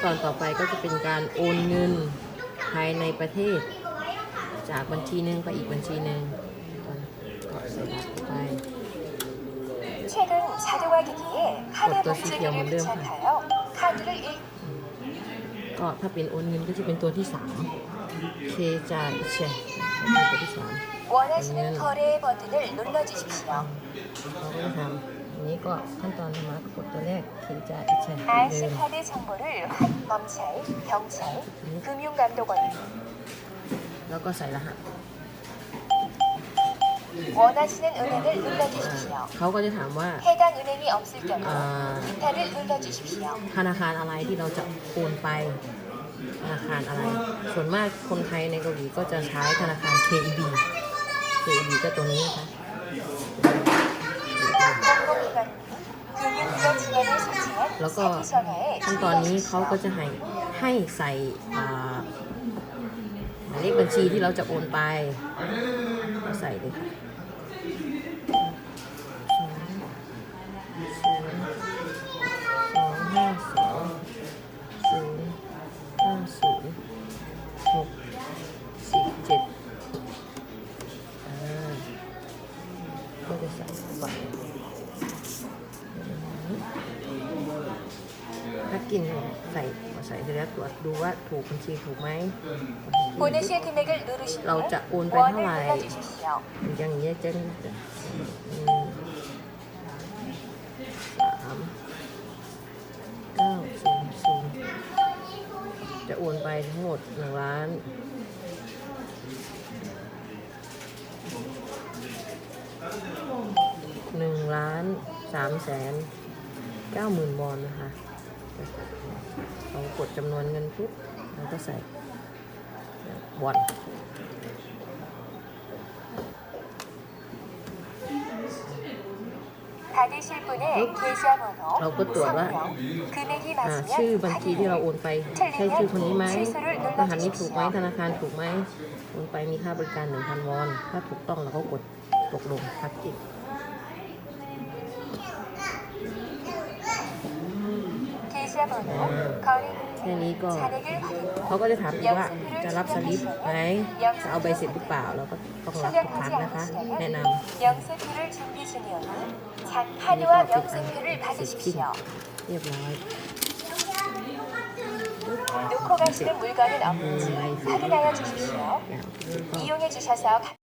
ตอนต่อไปก็จะเป็นการโอนเงินภายในประเทศ จากบัญชีหนึ่งไปอีกบัญชีหนึ่งก็ใส่รหัสเข้าไป 최근 자동화 기기에 카드 어떤 복제기를 시기하면 돼요? 부착하여 카드를 읽 ก็ถ้าเป็นโอนเงินก็จะเป็นตัวที่สามเคจายเชตัวที่สาม 원하시는 음. 거래 버튼을 눌러주십시오. เราก็จะทำอั นนี้ก็ขั้นตอนทำมาก็กดตัวแรกเคจายเชเดิม RC 카드 정보를 한 검찰, 경찰, 금융감독원, แล้วก็ใส่รหัส 원하시는 은행을 อ่า 눌러주십시오. เขาก็จะถามว่า 해당 은행이 없을 경우 아. 기타를 눌러주십시오. ธนาคารอะไรที่เราจะโอนไป ธนาคารอะไร ส่วนมากคนไทยในเกาหลีก็จะใช้ธนาคาร KEB KEB ก็ตัวนี้นะคะ แล้วก็ขั้นตอนนี้เขาก็จะให้ให้ใส่หมายเลขบัญชีที่เราจะโอนไปใส่เลยค่ะก็จะใส่ไป ถ้ากินใส่ใส่เสร็จแล้วตรวจดูว่าถูกบัญชีถูกไหม 보내실 금액을 누르신 후 라오짜, 온 원을 뺀 눌러주십시오. อย่างนี้ยจะอืมสามเก้าศูนย์ศูนย์จะโอนไปทั้งหมดหนึ่งล้าน ล้านสามแสนเก้าหมื่นวอนนะคะเรากดจำนวนเงินปุ๊บเราก็ใส่วอนเราก็ตรวจว่าชื่อบัญชีที่เราโอนไปใช่ชื่อคนนี้ไหมรหัสนี้ถูกไหมธนาคารถูกไหมโอนไปมีค่าบริการงพันวอน ถ้าถูกต้องเราก็กดตกลงพักจิต 계좌번호, 음. 거래 แค่นี้ก็ 잔액을 확인 เขา 후 ก็จะถามอีกว่าจะรับสลิปไหมจะเอาใบเสร็จหรือเปล่า เราก็ต้องรับทุกครั้ง 수령하지 นะคะ แนะน 않으시다면 영수표를 준비 중이오니 잔 카드와 영수표를 받으십시오. ำเรียบร้อย 놓고 가시는 물건은 없는지 음, 확인하여 주십시오. อย่าง 이용해 주셔서